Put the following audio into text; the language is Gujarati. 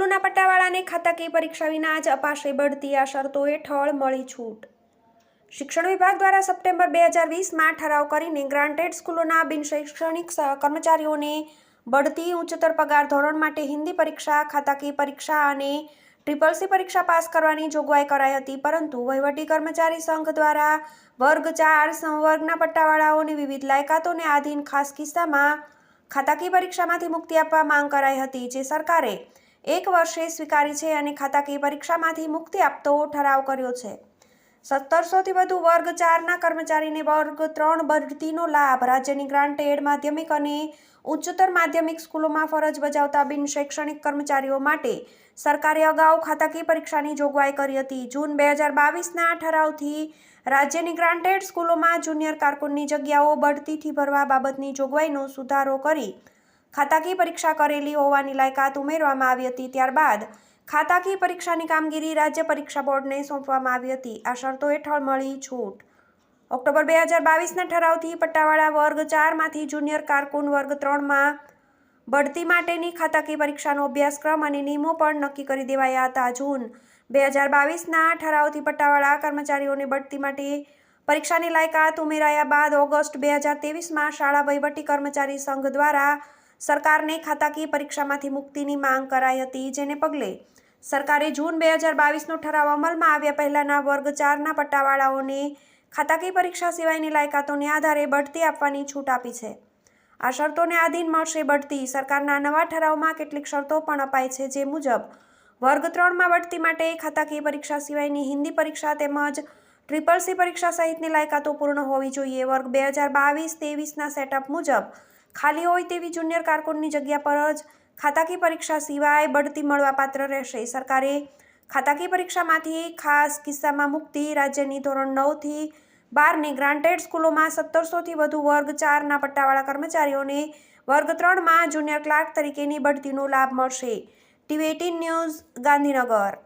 સ્કૂલોના પટ્ટાવાળાને ખાતાકીય પરીક્ષા વિના જ અપાશે બઢતી આ શરતો હેઠળ મળી છૂટ. શિક્ષણ વિભાગ દ્વારા સપ્ટેમ્બર બે હજાર વીસમાં ઠરાવ કરીને ગ્રાન્ટેડ સ્કૂલોના બિનશૈક્ષણિક કર્મચારીઓને બઢતી ઉચ્ચતર પગાર ધોરણ માટે હિન્દી પરીક્ષા ખાતાકીય પરીક્ષા અને ટ્રિપલ સી પરીક્ષા પાસ કરવાની જોગવાઈ કરાઈ હતી, પરંતુ વહીવટી કર્મચારી સંઘ દ્વારા વર્ગ ચાર સંવર્ગના પટ્ટાવાળાઓની વિવિધ લાયકાતોને આધીન ખાસ કિસ્સામાં ખાતાકીય પરીક્ષામાંથી મુક્તિ આપવા માંગ કરાઈ હતી, જે સરકારે એક વર્ષે સ્વીકારી છે અને ખાતાકીય પરીક્ષામાંથી મુક્તિ આપતો ઠરાવ કર્યો છે. સત્તરસોથી વધુ વર્ગ ચારના કર્મચારીને વર્ગ ત્રણ બઢતીનો લાભ રાજ્યની ગ્રાન્ટેડ માધ્યમિક અને ઉચ્ચતર માધ્યમિક સ્કૂલોમાં ફરજ બજાવતા બિન શૈક્ષણિક કર્મચારીઓ માટે સરકારે અગાઉ ખાતાકીય પરીક્ષાની જોગવાઈ કરી હતી. જૂન બે હજાર બાવીસના ઠરાવથી રાજ્યની ગ્રાન્ટેડ સ્કૂલોમાં જુનિયર કારકુનની જગ્યાઓ બઢતીથી ભરવા બાબતની જોગવાઈનો સુધારો કરી ખાતાકીય પરીક્ષા કરેલી હોવાની લાયકાત ઉમેરવામાં આવી હતી ત્યારબાદ ખાતાકીય પરીક્ષાની કામગીરી રાજ્ય પરીક્ષા બોર્ડને સોંપવામાં આવી હતી. આ શરતો હેઠળ મળી છૂટ. ઓક્ટોબર બે હજાર બાવીસના ઠરાવથી પટ્ટાવાળા વર્ગ ચારમાંથી જુનિયર કારકુન વર્ગ ત્રણમાં બઢતી માટેની ખાતાકીય પરીક્ષાનો અભ્યાસક્રમ અને નિયમો પણ નક્કી કરી દેવાયા હતા. જૂન બે હજાર બાવીસના ઠરાવથી પટ્ટાવાળા કર્મચારીઓને બઢતી માટે પરીક્ષાની લાયકાત ઉમેરાયા બાદ ઓગસ્ટ બે હજાર તેવીસમાં શાળા વહીવટી કર્મચારી સંઘ દ્વારા સરકારને ખાતાકીય પરીક્ષામાંથી મુક્તિની માંગ કરાઈ હતી, જેને પગલે સરકારે જૂન બે હજાર બાવીસનો ઠરાવ અમલમાં આવ્યા પહેલાંના વર્ગ ચારના પટ્ટાવાળાઓને ખાતાકીય પરીક્ષા સિવાયની લાયકાતોને આધારે બઢતી આપવાની છૂટ આપી છે. આ શરતોને આધીન મળશે બઢતી. સરકારના નવા ઠરાવમાં કેટલીક શરતો પણ અપાય છે, જે મુજબ વર્ગ ત્રણમાં બઢતી માટે ખાતાકીય પરીક્ષા સિવાયની હિન્દી પરીક્ષા તેમજ ટ્રિપલ સી પરીક્ષા સહિતની લાયકાતો પૂર્ણ હોવી જોઈએ. વર્ગ બે હજાર બાવીસ ત્રેવીસના સેટઅપ મુજબ ખાલી હોય તેવી જુનિયર કારકુનની જગ્યા પર જ ખાતાકીય પરીક્ષા સિવાય બઢતી મળવાપાત્ર રહેશે. સરકારે ખાતાકીય પરીક્ષામાંથી ખાસ કિસ્સામાં મુક્તિ રાજ્યની ધોરણ નવથી બારની ગ્રાન્ટેડ સ્કૂલોમાં સત્તરસોથી વધુ વર્ગ ચારના પટ્ટાવાળા કર્મચારીઓને વર્ગ ત્રણમાં જુનિયર ક્લાર્ક તરીકેની બઢતીનો લાભ મળશે. TV eighteen news Gandhinagar